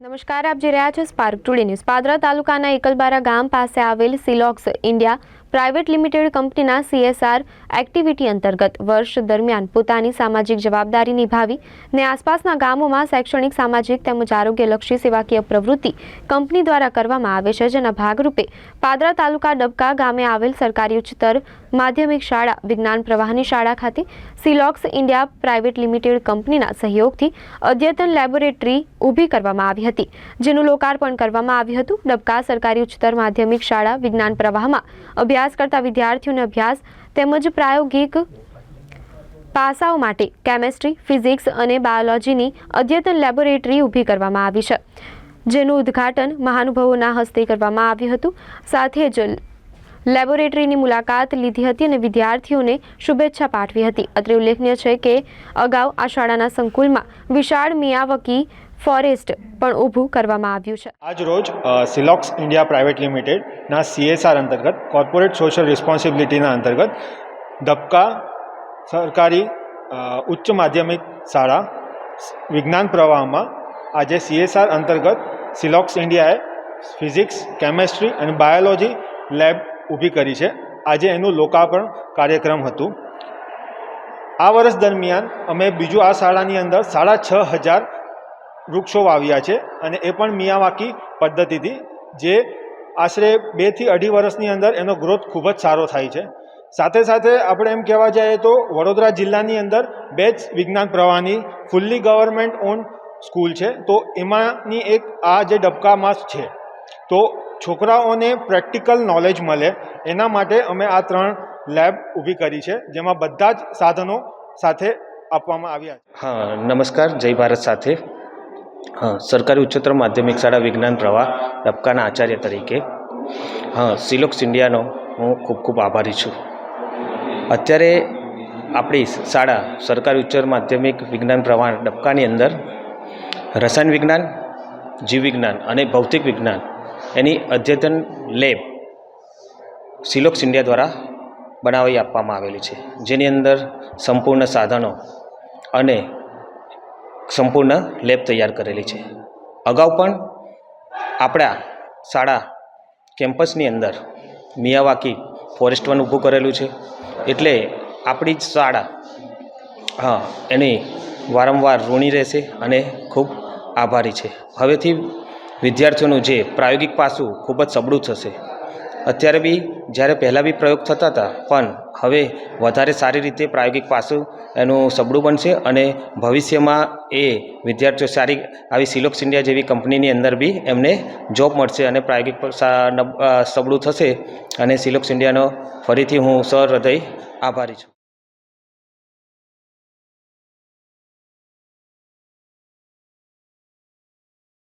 નમસ્કાર, આપ જે રહ્યા છો સ્પાર્ક ટુડે ન્યૂઝ પાદરા તાલુકાના એકલબારા ગામ પાસે આવેલ સિલોક્સ ઇન્ડિયા પ્રાઇવેટ લિમિટેડ કંપનીના સીએસઆર એક્ટિવિટી અંતર્ગત વર્ષ દરમિયાન પોતાની સામાજિક જવાબદારી નિભાવી ને આસપાસના ગામોમાં શૈક્ષણિક, સામાજિક તેમજ આરોગ્યલક્ષી સેવાકીય પ્રવૃત્તિ કંપની દ્વારા કરવામાં આવે છે, જેના ભાગરૂપે પાદરા તાલુકા ડબકા ગામે આવેલ સરકારી ઉચ્ચતર માધ્યમિક શાળા, વિજ્ઞાન પ્રવાહની શાળા ખાતે સિલોક્સ ઇન્ડિયા પ્રાઇવેટ લિમિટેડ કંપનીના સહયોગથી અદ્યતન લેબોરેટરી ઊભી કરવામાં આવી હતી, જેનું લોકાર્પણ કરવામાં આવ્યું હતું. ડબકા સરકારી ઉચ્ચતર માધ્યમિક શાળા, વિજ્ઞાન પ્રવાહમાં અભ્યાસ કરતા વિદ્યાર્થીઓને અભ્યાસ તેમજ પ્રાયોગિક પાસાઓ માટે કેમેસ્ટ્રી ફિઝિક્સ અને બાયોલોજીની અદ્યતન લેબોરેટરી ઊભી કરવામાં આવી છે. જેનું ઉદ્ઘાટન મહાનુભાવોના હસ્તે કરવામાં આવ્યું હતું. સાથે જ લેબોરેટરીની મુલાકાત લીધી હતી અને વિદ્યાર્થીઓને શુભેચ્છા પાઠવી હતી. અત્રે ઉલ્લેખનીય છે કે અગાઉ આ શાળાના સંકુલમાં વિશાળ મિયાવકી ફોરેસ્ટ પણ ઊભું કરવામાં આવ્યું છે. આજ રોજ સિલોક્સ ઇન્ડિયા પ્રાઇવેટ લિમિટેડના સીએસઆર અંતર્ગત, કોર્પોરેટ સોશિયલ રિસ્પોન્સિબિલિટીના અંતર્ગત, ધબકા સરકારી ઉચ્ચ માધ્યમિક શાળા વિજ્ઞાન પ્રવાહમાં આજે સીએસઆર અંતર્ગત સિલોક્સ ઇન્ડિયાએ ફિઝિક્સ, કેમેસ્ટ્રી અને બાયોલોજી લેબ ઊભી કરી છે. આજે એનું લોકાર્પણ કાર્યક્રમ હતું. આ વર્ષ દરમિયાન અમે બીજું આ શાળાની અંદર સાડા છ હજાર વૃક્ષો વાવ્યા છે અને એ પણ મિયાવાકી પદ્ધતિથી, જે આશરે બેથી અઢી વર્ષની અંદર એનો ગ્રોથ ખૂબ જ સારો થાય છે. સાથે સાથે આપણે એમ કહેવા જઈએ તો વડોદરા જિલ્લાની અંદર બે જ વિજ્ઞાન પ્રવાહની ફૂલ્લી ગવર્મેન્ટ ઓન સ્કૂલ છે. તો એમાંની એક આ જે ડબકામાં છે, તો છોકરાઓને પ્રેક્ટિકલ નોલેજ મળે. એના માટે અમે આ ત્રણ લેબ ઊભી કરી છે, જેમાં બધા જ સાધનો સાથે આપવામાં આવ્યા છે. હા, નમસ્કાર, જય ભારત સાથે. હા, સરકારી ઉચ્ચતર માધ્યમિક શાળા વિજ્ઞાન પ્રવાહ ડબકાના આચાર્ય તરીકે. હા, સિલોક્સ ઇન્ડિયાનો હું ખૂબ ખૂબ આભારી છું. અત્યારે આપણી શાળા સરકારી ઉચ્ચતર માધ્યમિક વિજ્ઞાન પ્રવાહ ડબકાની અંદર રસાયણ વિજ્ઞાન, જીવ વિજ્ઞાન અને ભૌતિક વિજ્ઞાન એની અદ્યતન લેબ સિલોક્સ ઇન્ડિયા દ્વારા બનાવી આપવામાં આવેલી છે. જેની અંદર સંપૂર્ણ સાધનો અને સંપૂર્ણ લેબ તૈયાર કરેલી છે. અગાઉ પણ આપણા શાળા કેમ્પસની અંદર મિયાવાકી ફોરેસ્ટ વન ઊભું કરેલું છે. એટલે આપણી જ શાળા, હા, એની વારંવાર ઋણી રહેશે અને ખૂબ આભારી છે. હવેથી વિદ્યાર્થીઓનું જે પ્રાયોગિક પાસું ખૂબ જ સબળું થશે. અત્યારે બી જ્યારે પહેલાં બી પ્રયોગ થતા હતા પણ હવે વધારે સારી રીતે પ્રાયોગિક પાસું એનું સબળું બનશે અને ભવિષ્યમાં એ વિદ્યાર્થીઓ સારી આવી સિલોક્સ ઇન્ડિયા જેવી કંપનીની અંદર બી એમને જોબ મળશે અને પ્રાયોગિક પર સા- નબ- અ, સબળું થશે અને સિલોક્સ ઇન્ડિયાનો ફરીથી હું સહૃદય આભારી છું.